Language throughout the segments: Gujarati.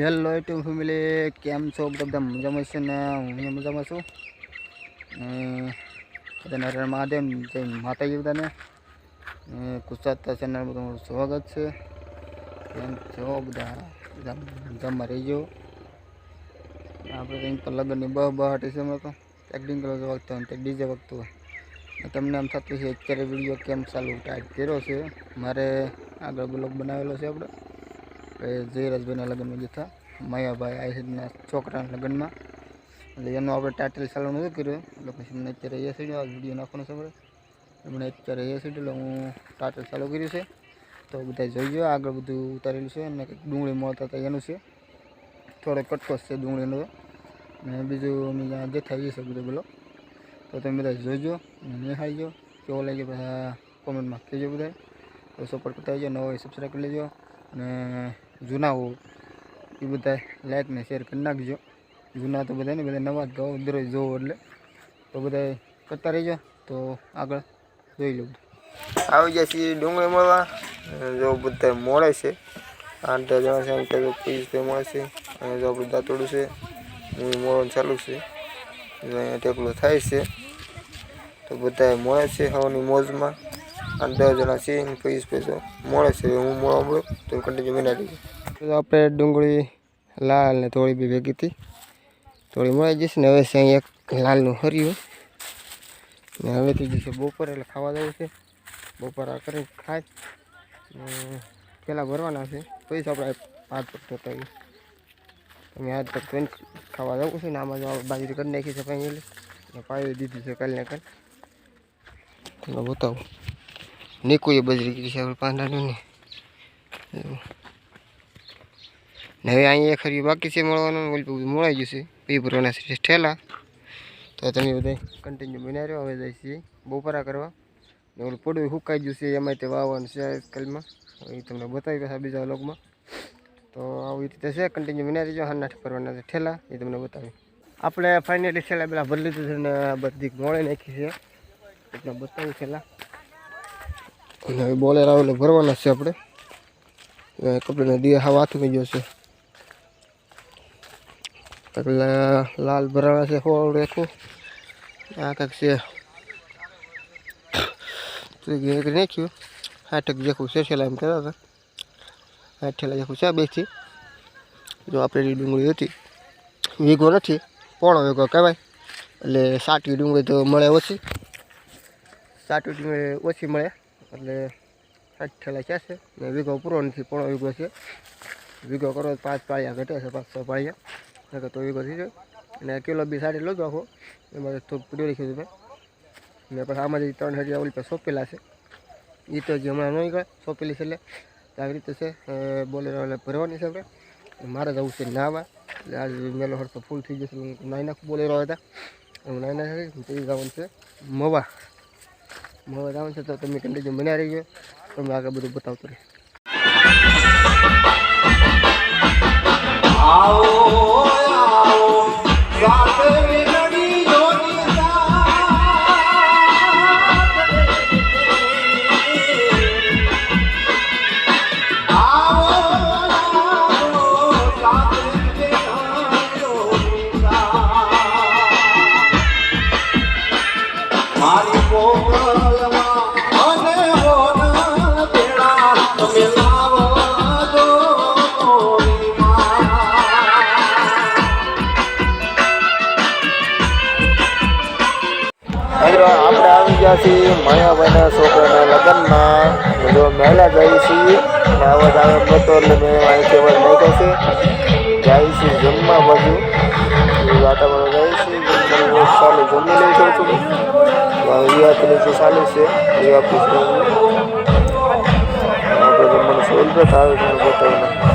હેલો યુટ્યુબ ફેમિલી કેમ છો? બધા મજામાં છે ને? હું મજામાં છું. નારાયણ મહાદેવ, જય માતાજી બધાને. ગુજરાત ચેનલ તમારું સ્વાગત છે. કેમ છો બધા? મજામાં રહીજો. આપણે કંઈક લગ્નની બહ બહાટી છે હમણાં તો. એક ડિંગલો વખત હોય તે ડીજે વખત હોય. તમને એમ થતું છે અત્યારે વીડિયો કેમ ચાલુ ટાઈટ કર્યો છે. મારે આગળ બ્લોગ બનાવેલો છે આપણે. જયરાજભાઈના લગ્નમાં જતા માયાભાઈ આહિરના છોકરાના લગ્નમાં. એટલે એનું આપણે ટાઇટલ ચાલુ નથી કર્યું. એટલે પછી મને અત્યારે એ સીડ્યો વીડિયો નાખવાનો છે મને અત્યારે એ એટલે હું ટાઇટલ ચાલુ કર્યું છે. તો બધા જોઈજો આગળ બધું ઉતારેલું છે અને કંઈક ડુંગળી મળતા હતા એનું છે. થોડો કટકો છે ડુંગળીનો. અને બીજું અમે જ્યાં જે થાય છે બધું બોલો. તો તમે બધા જોઈજો નિહાળજો. કેવો લાગ્યો બધા કોમેન્ટમાં કહેજો બધા તો સપોર્ટ કરતા આવજો નવો સબસ્ક્રાઈબ કરી લેજો. અને જૂના હો એ બધા લાઈક ને શેર કરી નાખજો. જૂના તો બધાને બધા નવા જ ગાઓ દરરોજ જોવો એટલે. તો બધા કરતા રહીજો. તો આગળ જોઈ લઉં. આવી જાય છે ડુંગળી મળવા. જો બધા મળે છે. આઠ જણા છે ત્રીસ રૂપિયા મળે છે. અને જો આપણું દાંતોડું છે હું મળવાનું ચાલુ છે. અહીંયા ટેકલો થાય છે. તો બધા મળે છે હવાની મોજમાં. અને દસ જણા છે પૈસ પૈસો મળે છે. હું મળવા મળ્યો તો કન્ટિન્યુ બનાવી આપણે ડુંગળી લાલ ને થોડી બી ભેગી હતી. થોડી મળી જશે ને હવે છે અહીં એક લાલનું હર્યું. ને હવે થઈ જશે બપોરે એટલે ખાવા જવું છે. બપોરા કરીને ખાય. પેલા ભરવાના છે. પૈસા આપણે હાથ પર થતા હોય તમે હાથ કરીને ખાવા જવું છે ને આમાં જો બાજરી કરી નાખી છે પહેલી એટલે. પાવી દીધી છે કાલે કાલે. તમને બતાવું. નીકળીએ બજરી, કીધી છે આપણે પાંદાનું ને. ને હવે અહીંયા ખરી બાકી છે મળવાનું મળાઈ જશે પી ભરવાના છે ઠેલા. તો તમે બધા કન્ટિન્યુ બનાવી રહ્યો હવે જાય છીએ બપોરા કરવા. ને ઓલું પડું સુકાઈ ગયું છે એમાં તે વાવવાનું છે આજકાલમાં એ તમને બતાવી પાછા બીજા લોકમાં તો આવી રીતે છે કન્ટિન્યુ બન્યા રહીજો. હાનાઠ કરવાના છે ઠેલા, એ તમને બતાવી આપણે ફાઇનલી છેલ્લા પેલા ભરી લીધું છે ને બધી મોડે નાખી છે. એટલે બતાવું છેલ્લા. અને હવે બોલેરા ભરવાના છે આપણે. કપડાને દિયા હા વાતું ગયો છે. એટલે લાલ ભરાણા છે હોળ રેખું. આ કંઈક છે. તો ઘેર નાખ્યું. આઠક જેખું છે છેલ્લા એમ કહેતા હતા. આઠ ઠેલા જેખું છે બેથી જો આપણે ડુંગળી હતી. વીઘો નથી, પોણો વીઘો કહેવાય. એટલે સાટી ડુંગળી તો મળે ઓછી. સાટી ડુંગળી ઓછી મળે. એટલે સાત ઠેલા છે. ને વીઘો પૂરો નથી, પોણો વીઘો છે. વીઘો કરો તો પાંચ પાળિયા ઘટે છે, પાંચ છ પાળિયા. વીઘો થઈ જાય અને કિલો બી સાડી લોજો આખો એમાં થોડુંક પીડ્યું રાખ્યું હતું મેં ને પછી આમાં જે ત્રણ હજાર ઓલી પાસે સોંપેલા છે એ તો જે હમણાં નહીં ગયો સોંપેલી છે એટલે આવી રીતે છે એટલે ભરવાની છે આપણે મારે જવું છે નાવા એટલે આજે મેલો હરતો ફૂલ થઈ જશે નાઈ નાખું બોલેરો હતા હું નાઈ નાખી પછી જવાનું છે મવા મવા જવાનું છે તો તમે કન્ટિન્યુ મને રહી ગયો તમને આગળ બધું બતાવતો રહે ગયા માયાભાઈના છોકરાના લગ્નમાં. જો મહેલા જાય અને અવાજ આવે નહોતો એટલે મેં અહીંથી અવાજ નાખ્યો છે. જાય છે જમવા બાજુ. એ વાતાવરણ જાય છે ચાલુ જમી લઈ છું. છું. વિવાહ પેલું ચાલુ છે. પુષ્પ આપણે જમવાનું સોલભેટ આવે છે બતાવીને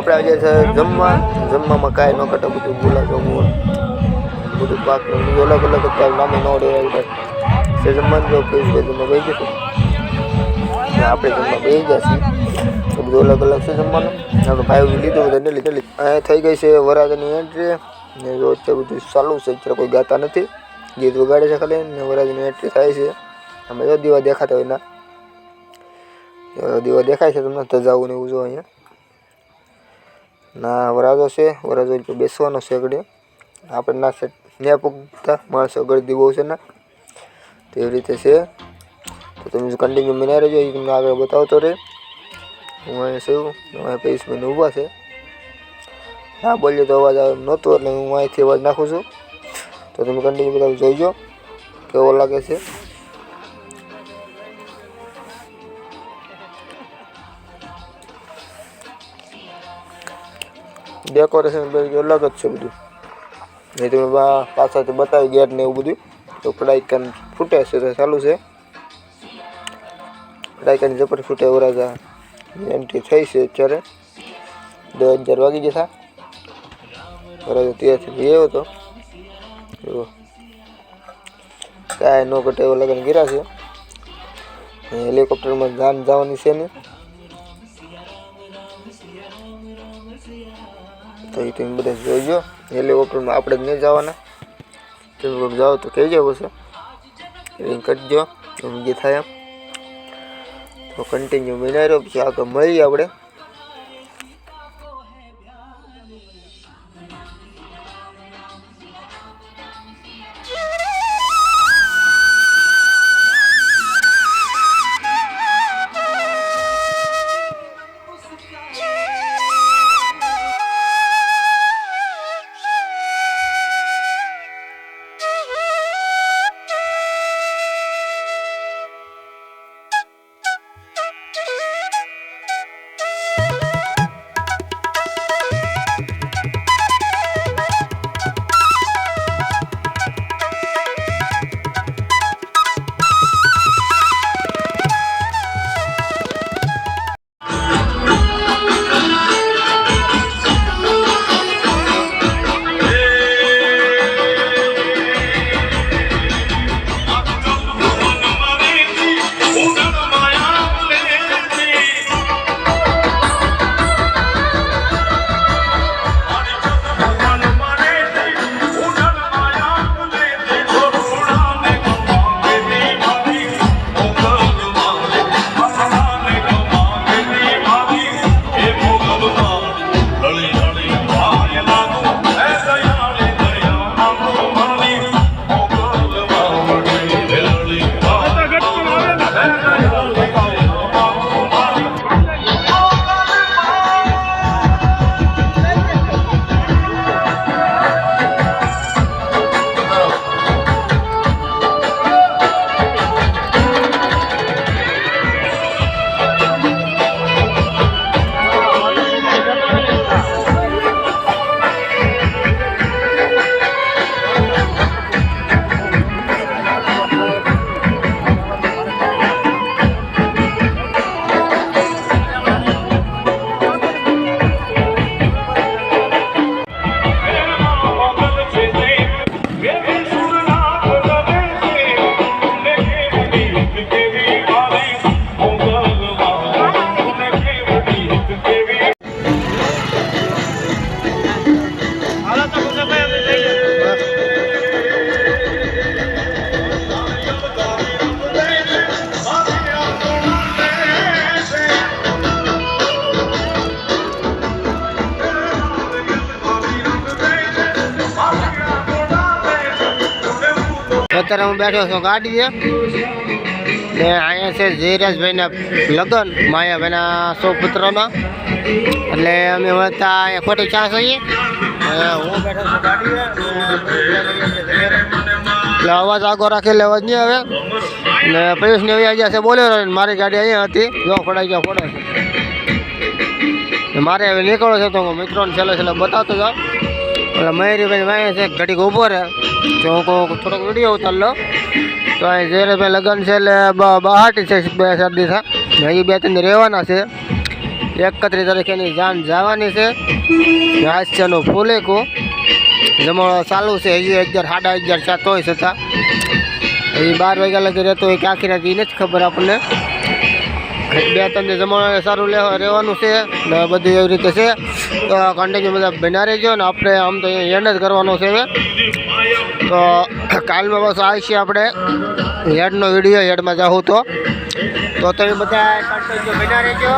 આપણે આજે છે જમવા. જમવામાં કાંઈ ન ઘટે, બધું ગુલાબ જમવું. બધું પાક અલગ અલગ અત્યારે નામે ન રહે એટલે છે જમવાનું જો પૈસ પૈસ જમવા બેસી જતું આપણે જમવા બેસી ગયા છીએ. બધું અલગ અલગ છે જમવાનું. આપણે ભાઈ લીધું, બધા ડેલી અહીંયા થઈ ગઈ છે વરાજની એન્ટ્રી ને જો અત્યારે બધું ચાલુ છે, અત્યારે કોઈ ગાતા નથી. ગીત વગાડે છે ખાલી, ને વરાજની એન્ટ્રી થાય છે. અમે જો દીવા દેખાતા હોય ના. દીવા દેખાય છે તમને તજાવું ને એવું જો અહીંયા. ના, વરાજો છે, વરાજો તો બેસવાનો છે આગળ. આપણે ના ને પૂગતા, માણસો ગળદી બહુ છે ને. તો રીતે છે. તો તમે કન્ટિન્યુ મિના રહેજો, એ તમને આગળ બતાવતો રહે. હું અહીંયા છું અહીંયા પૈસ મહિને ઊભા છે. ના બોલીએ તો અવાજ આવે નહોતો, એટલે હું અહીંથી અવાજ નાખું છું. તો તમે કન્ટિન્યુ બધા જોઈજો, કેવો લાગે છે. ડેકોરેશન બધું અલગ જ છે બધું. એ તમે બા પાછળથી બતાવી ગેટ ને એવું બધું. તો પડાઈકન ફૂટે છે તો ચાલુ છે. પડાઈકન ઝપટ ફૂટે વરાજા એન્ટ્રી થઈ છે અત્યારે. દસ હજાર વાગી જતા વરાજા ત્યાંથી ગયો હતો જો. કાંઈ નો ઘટે એવો લગ્ન કર્યા છે. હેલિકોપ્ટરમાં જાન જવાની છે ને. તો એ તમે બધા જોઈજો હેલિકોપ્ટરમાં આપણે જ નહીં જવાના. તમે કોઈ જાઓ તો કહેજો પછી. રિંગ કરજો જે થાય એમ. તો કન્ટિન્યુ બનાવી રહ્યો પછી આગળ મળીએ આપણે. અત્યારે હું બેઠો છું ગાડીએ ને અહીંયા છે જયરાજભાઈના લગ્ન, માયાભાઈના સુપુત્રના એટલે અમે વળતા અહીંયા ખોટી ચા છીએ અને હું બેઠો છું ગાડીએ એટલે અવાજ આગો રાખી એટલે અવાજ નહીં આવે ને પિયુષને આવી ગયા છે બોલેરો ને, મારી ગાડી અહીંયા હતી. જો ફોડાઈ ગયા ફોડે ને મારે હવે નીકળો છે તો હું મિત્રોને છેલ્લે છેલ્લે બતાવતો જાઉં. એટલે મયુરીભાઈ વાંહે છે ઘડીક ઊભો રહે. તો હું કહું થોડોક વીડિયો ઉતાર લો. તો અહીં ઝેરેભાઈ લગ્ન છે એટલે બ- બહાટી છે, બે ચાર દિવસ હજી બે ત્રણ દી રહેવાના છે. એકત્રીસ તારીખેની જાન જવાની છે. હાસ્યનું ફૂલેકું. જમણો ચાલુ છે, હજી અગિયાર, સાડા અગિયાર ચાર તોય છતાં હજી બાર વાગ્યા લગી રહેતો હોય કે આખી રાત એ નથી ખબર આપણને. બે ત્રણ જમાના સારું રહેવાનું છે ને બધું એવી રીતે છે. તો કન્ટિન્યુ બધા બના રહેજો ને આપણે આમ તો એન્ડ જ કરવાનો છે તો કાલમાં બસ આવીશું આપણે હેડનો વીડિયો, હેડમાં જાઉં તો. તો તમે બધા કન્ટિન્યુ બના રહેજો.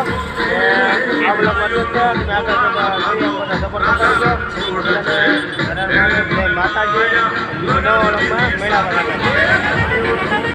માતાજી લાગે